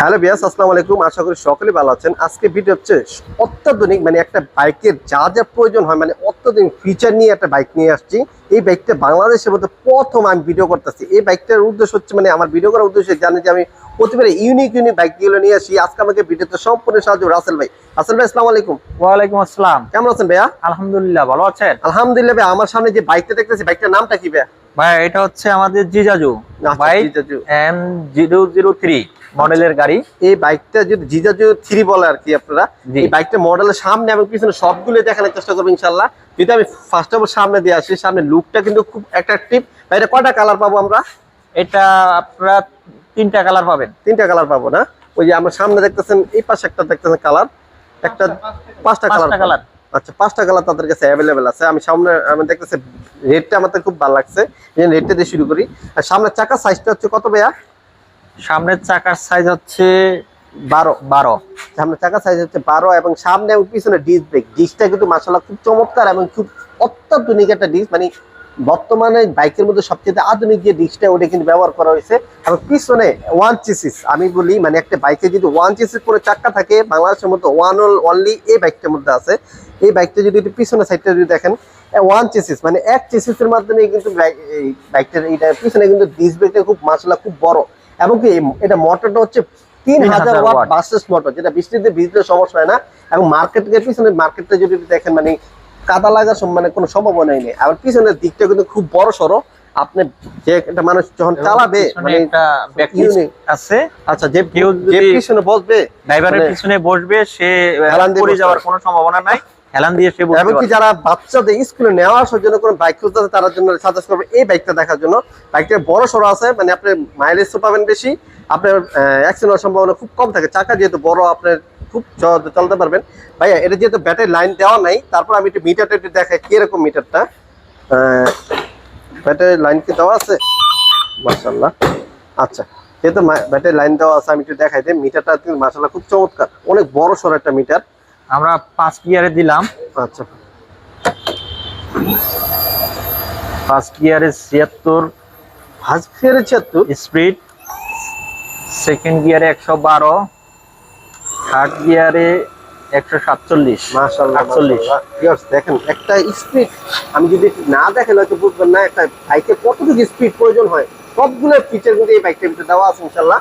Hello বিয়াস আসসালামু আলাইকুম। আশা করি সকলে ভালো আছেন। আজকে ভিডিও হচ্ছে অত্যাধুনিক মানে একটা বাইকের যা যা প্রয়োজন হয় মানে অত্যাধুনিক ফিচার নিয়ে একটা বাইক নিয়ে আসছি। এই বাইকটা বাংলাদেশের মধ্যে প্রথম আমি ভিডিও করতেছি। এই বাইকটার উদ্দেশ্য হচ্ছে মানে আমার ভিডিও করার উদ্দেশ্য জানি যে আমি প্রতিবারে ইউনিক ইউনিক বাইকগুলো নিয়ে আসি। আজকে আমাকে ভিডিওতে সম্পূর্ণ সাহায্য রাসেল ভাই। রাসেল ভাই আসসালামু আলাইকুম। ওয়ালাইকুম আসসালাম। কেমন আছেন ভাইয়া? আলহামদুলিল্লাহ ভালো আছেন? আলহামদুলিল্লাহ ভাই আমার সামনে যে বাইকটা দেখতেছি বাইকটার নামটা কি ভাইয়া? ভাই এটা হচ্ছে আমাদের জিজাজু। বাইক জিজাজু। এম জিরো জিরো থ্রি মডেলের গাড়ি। এই বাইকটা যদি জিজাজু থ্রি বলে আর কি আপনারা। এই বাইকটা মডেলের সামনে এবং পিছনে সবগুলো দেখানোর চেষ্টা করব ইনশাল্লাহ যদি আমি ফার্স্ট অফ অল সামনে দিয়ে আসি সামনে লুকটা কিন্তু খুব অ্যাট্রাকটিভ এটা কয়টা কালার পাবো আমরা? এটা আপনারা তিনটা কালার পাবেন। তিনটা কালার পাবো না? ওই যে আমরা সামনে দেখতেছেন এই পাশে একটা দেখতেছেন কালার একটা পাঁচটা কালার কালার আচ্ছা পাঁচটা কালার তাদের কাছে অ্যাভেলেবেল আছে। আমি সামনে আমি দেখতেছি রেটটা আমাদের খুব ভালো লাগছে। এই রেটটা দিয়ে শুরু করি। আর সামনের চাকা সাইজটা হচ্ছে কত ভাইয়া? সামনের চাকার সাইজ হচ্ছে বারো বারো। সামনে চাকার সাইজ হচ্ছে বারো এবং সামনে এবং পিছনে ডিস্ক ব্রেক ডিস্কটা কিন্তু মাসাল্লাহ খুব চমৎকার এবং খুব অত্যাধুনিক একটা ডিস্ক মানে বর্তমানে বাইকের মধ্যে সবচেয়ে আধুনিক যে ডিস্কটা ওটা কিন্তু ব্যবহার করা হয়েছে। এবং পিছনে ওয়ান চিসিস আমি বলি মানে একটা বাইকে যদি ওয়ান চিসিস করে চাক্কা থাকে, বাংলাদেশের মধ্যে ওয়ান অনলি এই বাইকটার মধ্যে আছে। এই বাইকটা যদি একটু পিছনে সাইডটা যদি দেখেন ওয়ান চেসিস মানে এক চেসিসের মাধ্যমে কিন্তু এই বাইকটার এইটা পিছনে কিন্তু ডিস্ক ব্রেকটা খুব মাসলা খুব বড়। এবং কি এটা মোটরটা হচ্ছে তিন হাজার ওয়াট বাসেস মোটর যেটা বৃষ্টিতে ভিজতে সমস্যা হয় না এবং মার্কেটের পিছনে মার্কেটটা যদি দেখেন মানে কাদা লাগার মানে কোনো সম্ভাবনাই নেই। আবার পিছনের দিকটা কিন্তু খুব বড় সড়ো। আপনি যে একটা মানুষ যখন চালাবে মানে। আছে। আচ্ছা যে পিছনে বসবে ড্রাইভারের মানে- পিছনে বসবে সে পড়ে যাওয়ার কোনো সম্ভাবনা নাই। হেলান দিয়ে সে পারবে। যারা বাচ্চাদের স্কুলে নেওয়া আসার জন্য কোনো বাইক খুঁজতে তার জন্য সাজেস্ট করবে এই বাইকটা দেখার জন্য। বাইকটা বড় সড়ো আছে মানে আপনি মাইলেজও পাবেন বেশি। আপনার অ্যাক্সিডেন্ট হওয়ার সম্ভাবনা খুব কম থাকে। চাকা যেহেতু বড় আপনার খুব চলতে পারবেন। ভাইয়া এটা যেহেতু ব্যাটারি লাইন দেওয়া নাই তারপর আমি একটু মিটারটা একটু দেখাই কীরকম মিটারটা ব্যাটারি লাইন কি দেওয়া আছে? মার্শাল্লাহ আচ্ছা যেহেতু ব্যাটারি লাইন দেওয়া আছে আমি একটু দেখাই দিই। মিটারটা মার্শাল্লাহ খুব চমৎকার। অনেক বড় সড়ো একটা মিটার আমরা পাঁচ গিয়ারে দিলাম। আচ্ছা। ফার্স্ট গিয়ারে ছিয়াত্তর। ফার্স্ট ফিরে ছিয়াত্তর? স্পিড সেকেন্ড গিয়ারে একশো বারো। থার্ড গিয়ারে একশো সাতচল্লিশ। মাশাআল্লাহ আটচল্লিশ। দেখেন একটা স্পিড আমি যদি না দেখেন হয়তো বুঝবেন না একটা বাইকে কতটুকু স্পিড প্রয়োজন হয়। সবগুলো ফিচার কিন্তু এই বাইকটার ভিতরে দেওয়া আছে ইনশাল্লাহ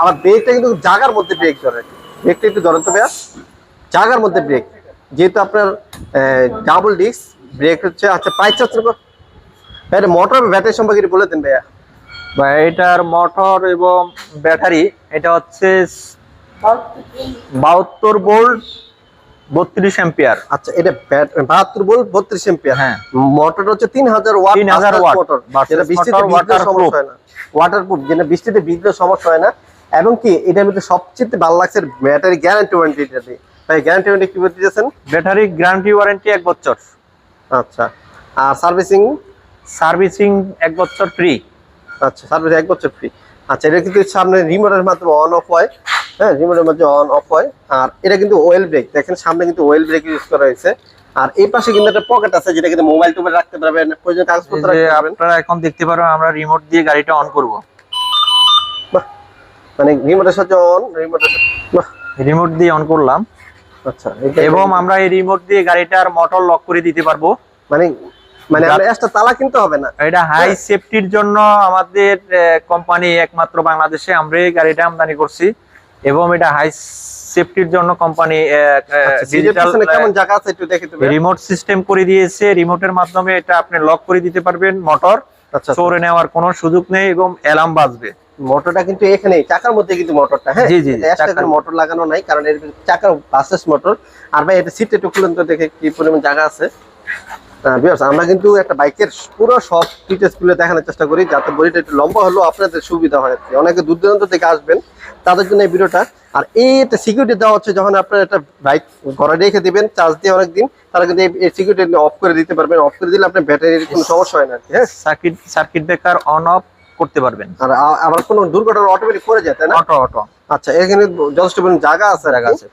আমার ব্রেকটা কিন্তু জাগার মধ্যে ব্রেক ধরে। ব্রেকটা একটু ধরেন তো ভাইয়া। জাগার মধ্যে ব্রেক যেহেতু আপনার ডাবল ডিস্ক ব্রেক হচ্ছে আচ্ছা প্রাইস চাচ্ছেন ভাই, এটা মোটর ব্যাটারি সম্পর্কে বলে দেন ভাইয়া। বা এটার মোটর এবং ব্যাটারি এটা হচ্ছে বাহাত্তর ভোল্ট বত্রিশ এম্পিয়ার আচ্ছা এটা বাহাত্তর ভোল্ট বত্রিশ এম্পিয়ার হ্যাঁ। মোটর হচ্ছে তিন হাজার ওয়াট 3000 watt। মোটর Versus যেটা বৃষ্টিতে ভিজলে সমস্যা হয় না। ওয়াটারপ্রুফ যেটা বৃষ্টিতে ভিজলে সমস্যা হয় না। এবং কি এটার মধ্যে সবচেয়ে ভালো লাগছে ব্যাটারি গ্যারান্টি ওয়ারেন্টি তাই গ্যারান্টি ওয়ারেন্টি কি বলতে ব্যাটারি গ্যারান্টি ওয়ারেন্টি এক বছর। আচ্ছা আর সার্ভিসিং সার্ভিসিং এক বছর ফ্রি আচ্ছা সার্ভিস এক বছর ফ্রি আচ্ছা এটা কিন্তু সামনে রিমোটের মাধ্যমে অন অফ হয়। হ্যাঁ রিমোটের মাধ্যমে অন অফ হয়। আর এটা কিন্তু ওয়েল ব্রেক দেখেন সামনে কিন্তু ওয়েল ব্রেক ইউজ করা হয়েছে। আর এই পাশে কিন্তু একটা পকেট আছে যেটা কিন্তু মোবাইল টোবাইল রাখতে পারবেন প্রয়োজন কাগজপত্র রাখতে পারবেন। আপনারা এখন দেখতে পারেন আমরা রিমোট দিয়ে গাড়িটা অন করব। মানে রিমোটের সাথে অন রিমোটের সাথে রিমোট দিয়ে অন করলাম। আচ্ছা এবং আমরা এই রিমোট দিয়ে গাড়িটার মোটর লক করে দিতে পারব। মানে মানে আমরা একটা তালা কিনতে হবে না। এটা হাই সেফটির জন্য আমাদের কোম্পানি একমাত্র বাংলাদেশে আমরা এই গাড়িটা আমদানি করছি। এবং এটা হাই সেফটির জন্য কোম্পানি আচ্ছা, ডিজিটাল কেমন জায়গা আছে একটু দেখে রিমোট সিস্টেম করে দিয়েছে। রিমোটের মাধ্যমে এটা আপনি লক করে দিতে পারবেন মোটর আচ্ছা চোরে নেওয়ার কোনো সুযোগ নেই এবং অ্যালার্ম বাজবে। মোটরটা কিন্তু এখানে চাকার মধ্যে কিন্তু মোটরটা হ্যাঁ? জি, জি, চাকার- মোটর লাগানো নাই কারণ এর চাকার বাসেস মোটর। আর ভাই এটা সিট একটু খুলেন তো দেখে কি পরিমাণ জায়গা আছে। আমরা কিন্তু একটা বাইকের পুরো সব ডিটেলসগুলো দেখানোর চেষ্টা করি যাতে বডিটা একটু লম্বা হলেও আপনাদের সুবিধা হয় অনেকে দূর দূরান্ত থেকে আসবেন তাদের জন্য এই ভিডিওটা। আর এই একটা সিকিউরিটি দেওয়া হচ্ছে যখন আপনার একটা বাইক ঘরে রেখে দিবেন চার্জ দিয়ে অনেকদিন তারা কিন্তু এই সিকিউরিটি অফ করে দিতে পারবেন। অফ করে দিলে আপনার ব্যাটারির কোনো সমস্যা হয় না হ্যাঁ? Circuit circuit breaker on off করতে পারবেন। আর আবার কোনো দুর্ঘটনা অটোমেটিক করে যায় তাই না? Auto auto. আচ্ছা এখানে যথেষ্ট পরিমাণ জায়গা আছে জায়গা আছে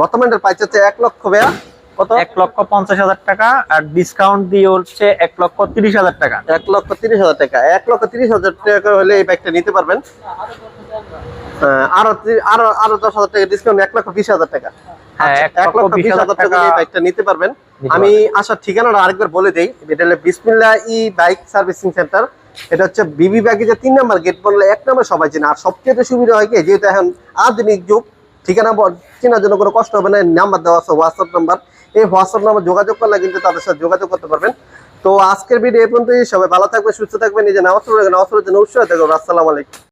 বর্তমানে প্রাইস হচ্ছে এক লক্ষ ব্যয়া কত? এক লক্ষ পঞ্চাশ হাজার টাকা আর ডিসকাউন্ট দিয়ে হচ্ছে এক লক্ষ তিরিশ হাজার টাকা। এক লক্ষ তিরিশ হাজার টাকা। এক লক্ষ তিরিশ হাজার টাকা হলে এই বাইকটা নিতে পারবেন। আরও আরও আরও দশ হাজার টাকা ডিসকাউন্ট এক লক্ষ বিশ হাজার টাকা। হ্যাঁ আচ্ছা, এক লক্ষ বিশ হাজার টাকা টাকা এই বাইকটা নিতে পারবেন। আমি আসার ঠিকানাটা আরেকবার বলে দিই। এটা হলো বিসমিল্লা ই বাইক সার্ভিসিং সেন্টার। এটা হচ্ছে বিবি ব্যাগেজের তিন নাম্বার গেট বললে এক নম্বর সবাই চেনে। আর সবচেয়ে সুবিধা হয় কি, যেহেতু এখন আধুনিক যুগ, ঠিকানা চেনার জন্য কোনো কষ্ট হবে না নাম্বার দেওয়া আছে হোয়াটসঅ্যাপ নাম্বার এই হোয়াটসঅ্যাপ নাম্বার যোগাযোগ করলে কিন্তু তাদের সাথে যোগাযোগ করতে পারবেন। তো আজকের ভিডিও এই পর্যন্তই, সবাই ভালো থাকবে সুস্থ থাকবে নিজে নামাজ পড়বেন নামাজ পড়ার জন্য উৎসাহ থাকবেন আসসালামু আলাইকুম।